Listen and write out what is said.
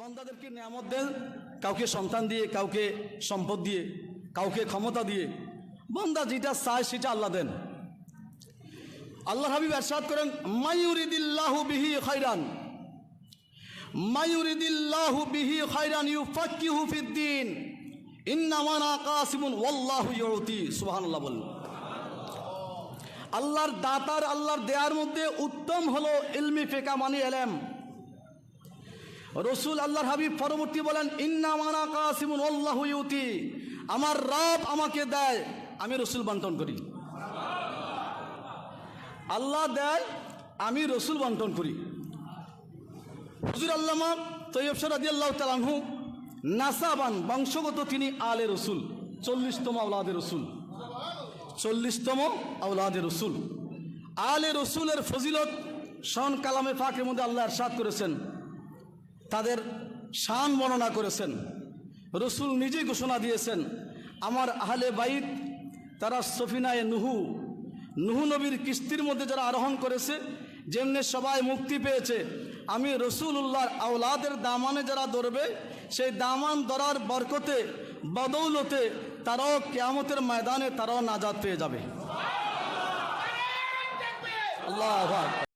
বান্দাদেরকে নিয়ামত দেন, কাউকে সন্তান দিয়ে, কাউকে সম্পদ দিয়ে, কাউকে ক্ষমতা দিয়ে। বান্দা যেটা চায় সেটা আল্লাহ দেন। আল্লাহ হাবিব এরশাদ করেন মায়ুরিদিল্লাহু বিহি খাইরান মায়ুরিদিল্লাহু বিহি খাইরান ইউফাক্কিহু ফিদ্দিন ইন্নামানা কাসিমুন, ওয়াল্লাহু ইউতি। সুবহানাল্লাহ বলুন। আল্লাহর দাতার, আল্লাহর দেয়ার মধ্যে উত্তম হলো ইলমি ফেকা, মানি এলেম। রসুল আল্লাহর হাবিব পরবর্তী বলেন, ইন্না মানা কাসিমুন, আল্লাহ ইউতি। আমার রব আমাকে দেয়, আমি রসুল বন্টন করি। আল্লাহ দেয়, আমি রসুল বন্টন করি। হুজুর আল্লামা তৈয়ব সরাদি আল্লাহ তালাহু নাসাবান, বংশগত তিনি আলে রসুল, চল্লিশতম আওলাদে রসুল। চল্লিশতম আওলাদে রসুল। আলে রসুলের ফজিলত, শন কালামে ফাঁকের মধ্যে আল্লাহ এরশাদ করেছেন। তাদের শান বর্ণনা করেছেন। রসুল নিজেই ঘোষণা দিয়েছেন আমার আহলে বাইত তারা সফিনায় নুহু। নুহু নবীর কিস্তির মধ্যে যারা আরোহণ করেছে যেমনি সবাই মুক্তি পেয়েছে আমি রসুল্লাহর আওলাদের দামানে যারা ধরবে সেই দামান ধরার বরকতে বদৌলতে তারাও কেয়ামতের ময়দানে তারাও নাজাদ পেয়ে যাবে। আল্লাহ